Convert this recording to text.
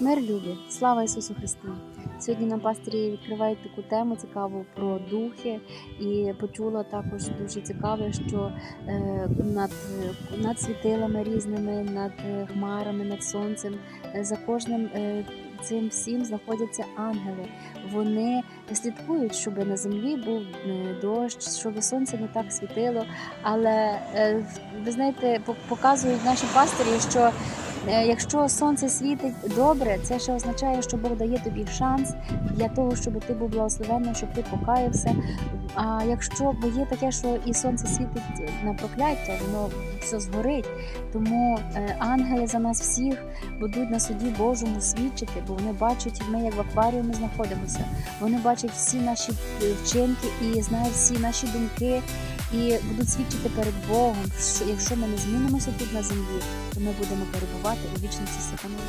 Мир любі, слава Ісусу Христу! Сьогодні нам пастирі відкривають таку тему цікаву про духи, і почула також дуже цікаве, що е, над, над світилами різними, над е, хмарами, над сонцем, е, за кожним цим всім знаходяться ангели. Вони слідкують, щоб на землі був дощ, щоб сонце не так світило. Але ви знаєте, по- показують наші пастирі, що Якщо сонце світить добре, це ще означає, що Бог дає тобі шанс для того, щоб ти був благословенний, щоб ти покаявся. А якщо бо є таке, що і сонце світить на прокляття, воно все згорить. Тому е, ангели за нас всіх будуть на суді Божому свідчити, бо вони бачать, ми як в акваріумі знаходимося. Вони бачать всі наші е, вчинки і знають всі наші думки, і будуть свідчити перед Богом, що якщо ми не змінимося тут на землі, то ми будемо перебувати у вічності з сатаною.